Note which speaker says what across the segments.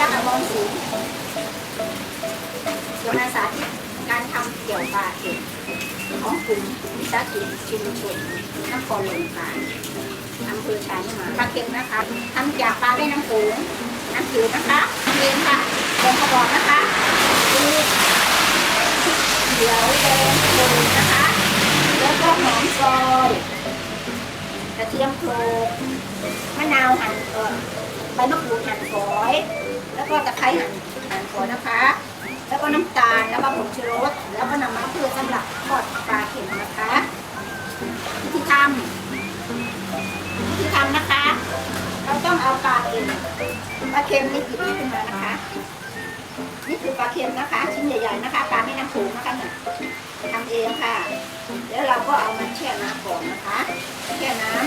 Speaker 1: รักอมรศิลป์เดี๋ยวมาสาธิตการทำเกี่ยวปลาเข็มของกลุ่มวิสาหกิจชุมชนนครหลวงการอำเภอชายมาปลาเค็มนะคะทำจากปลาแม่น้ำโขงน้ำจืดนะคะทำเองค่ะลงกระบอกนะคะมีเขียวแดงโขงนะคะ แล้วก็หอมซอยกระเทียมโคลกมะนาวหั่นเออใบมะกรูดหั่นฝอย แล้วก็ตะไคร้หั่นหั่นฝอยนะคะ แล้วก็น้ำตาล แล้วก็ผงชูรส แล้วก็น้ำมันเพื่อสำหรับทอดปลาเค็มนะคะวิธีทำวิธีทำนะคะ เราต้องเอาปลาเค็มปลาเค็มนี่หยิบขึ้นมานะคะ นี่คือปลาเค็มนะคะ ชิ้นใหญ่ๆนะคะ ปลาแม่น้ำโขงนะคะเนี่ยทำเองค่ะ แล้วเราก็เอามันแช่น้ำก่อนนะคะ แช่น้ำ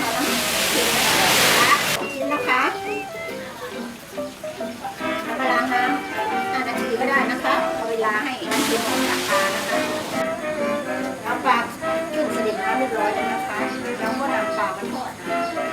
Speaker 1: ให้น้ำเออกจาปลานะคะเอาปลาขึ้นสนิทน้ำเรียบร้อยแล้วนะคะ แล้วก็นำปลามาทอดนะคะ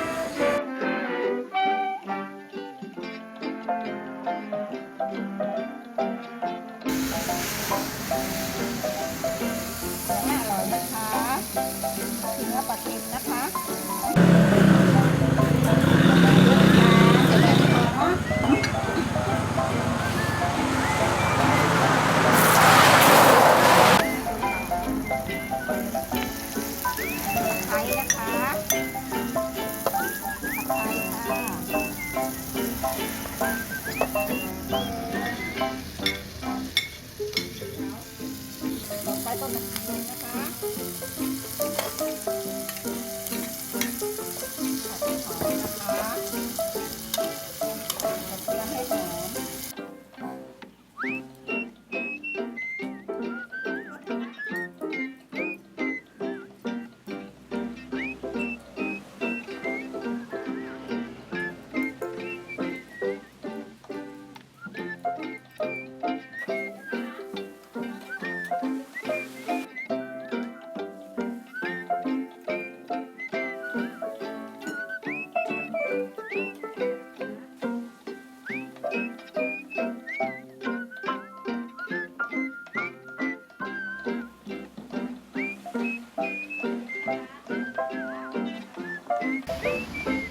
Speaker 1: Thank you.